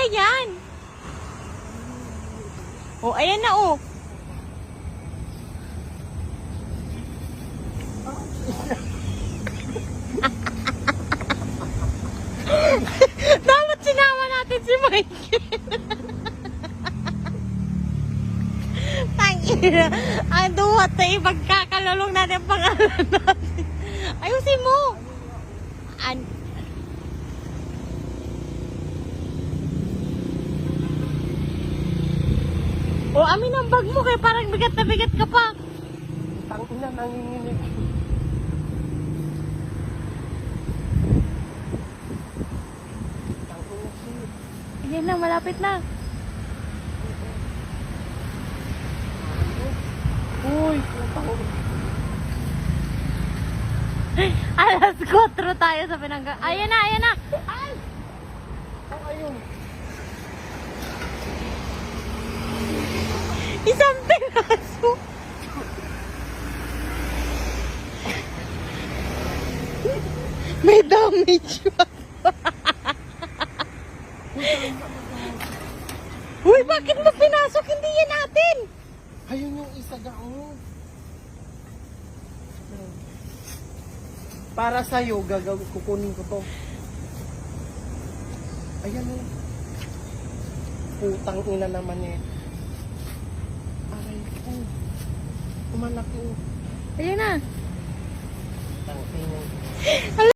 Kuya yan. Oh, ayan na oh. Dapat sinama natin si Michael. Tangina. Ang duwat na ipagkakalulong natin ang pangalan natin. Ayusin mo. An o, amin ang bag mo kaya parang bigat na bigat ka pa. Tangina, nanginginig. Tangina siya. Ayan na, malapit na. Uy, putang Alas 4 tayo sa pinangga. Ayan na, ayan na. Ay! Ang ayun. Isang piraso. May damage pa. Uy, bakit mo pinasok? Hindi yan natin. Ayun yung isa daon. Para sa'yo, gagawin, kukunin ko to. Ayan o. Putang ina naman eh. Aray ko. Umalaki o. Ayan na.